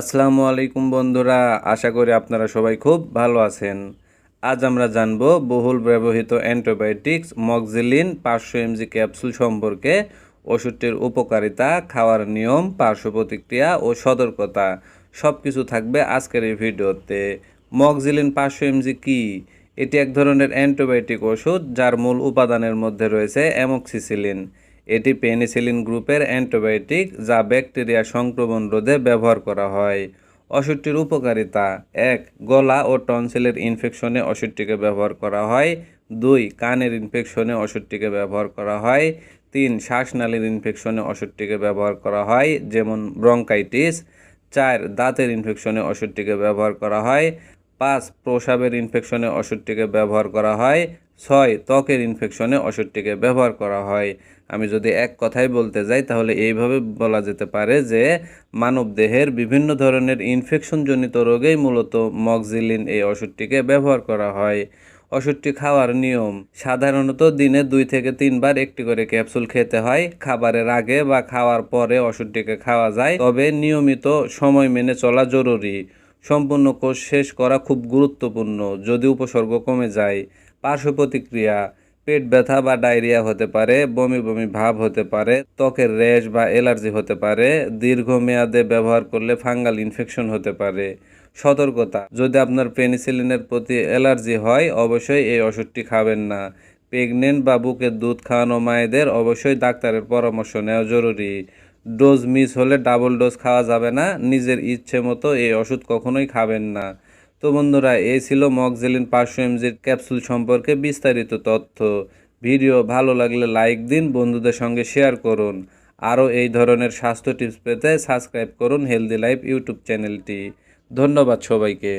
আসসালামু আলাইকুম বন্ধুরা, আশা করি আপনারা সবাই খুব ভালো আছেন। আজ আমরা জানব বহুল ব্যবহৃত অ্যান্টিবায়োটিক্স মক্সিলিন পাঁচশো এমজি ক্যাপসুল সম্পর্কে ওষুধটির উপকারিতা, খাওয়ার নিয়ম, পার্শ্ব প্রতিক্রিয়া ও সতর্কতা সব কিছু থাকবে আজকের এই ভিডিওতে। মক্সিলিন পাঁচশো এমজি কী? এটি এক ধরনের অ্যান্টিবায়োটিক ওষুধ যার মূল উপাদানের মধ্যে রয়েছে অ্যামক্সিসিলিন। এটি পেনিসিলিন গ্রুপের অ্যান্টিবায়োটিক যা ব্যাকটেরিয়া সংক্রমণ রোধে ব্যবহার করা হয়। ওষুধটির উপকারিতা এক, গলা ও টনসিলের ইনফেকশনে ওষুধটিকে ব্যবহার করা হয়। দুই, কানের ইনফেকশনে ওষুধটিকে ব্যবহার করা হয়। তিন, শ্বাসনালীর ইনফেকশনে ওষুধটিকে ব্যবহার করা হয়, যেমন ব্রঙ্কাইটিস। চার, দাঁতের ইনফেকশনে ওষুধটিকে ব্যবহার করা হয়। পাঁচ প্রসাবের ইনফেকশনে ওষুধটিকে ব্যবহার করা হয়, ছয় ত্বকের ইনফেকশনে ওষুধটিকে ব্যবহার করা হয়। আমি যদি এক কথায় বলতে যাই, তাহলে এইভাবে বলা যেতে পারে যে মানব দেহের বিভিন্ন ধরনের ইনফেকশনজনিত রোগেই মূলত মক্সিলিন এই ওষুধটিকে ব্যবহার করা হয়। ওষুধটি খাওয়ার নিয়ম, সাধারণত দিনে দুই থেকে তিনবার একটি করে ক্যাপসুল খেতে হয়। খাবারের আগে বা খাওয়ার পরে ওষুধটিকে খাওয়া যায়, তবে নিয়মিত সময় মেনে চলা জরুরি। সম্পূর্ণ কোর্স শেষ করা খুব গুরুত্বপূর্ণ। যদি উপসর্গ কমে যায়, পার্শ্ব প্রতিক্রিয়া, পেট ব্যথা বা ডায়রিয়া হতে পারে, বমি বমি ভাব হতে পারে, ত্বকের র্যাশ বা অ্যালার্জি হতে পারে, দীর্ঘমেয়াদে ব্যবহার করলে ফাঙ্গাল ইনফেকশন হতে পারে। সতর্কতা, যদি আপনার পেনিসিলিনের প্রতি অ্যালার্জি হয়, অবশ্যই এই ওষুধটি খাবেন না। প্রেগনেন্ট বা বুকের দুধ খাওয়ানো মায়েদের অবশ্যই ডাক্তারের পরামর্শ নেওয়া জরুরি। ডোজ মিস হলে ডাবল ডোজ খাওয়া যাবে না, নিজের ইচ্ছে মতো এই ওষুধ কখনোই খাবেন না। তো বন্ধুরা এই ছিল মকজেলিন পাঁচশো এমজির ক্যাপসুল সম্পর্কে বিস্তারিত তথ্য। ভিডিও ভালো লাগলে লাইক দিন, বন্ধুদের সঙ্গে শেয়ার করুন। আরও এই ধরনের স্বাস্থ্য টিপস পেতে সাবস্ক্রাইব করুন হেলদি লাইফ ইউটিউব চ্যানেলটি। ধন্যবাদ সবাইকে।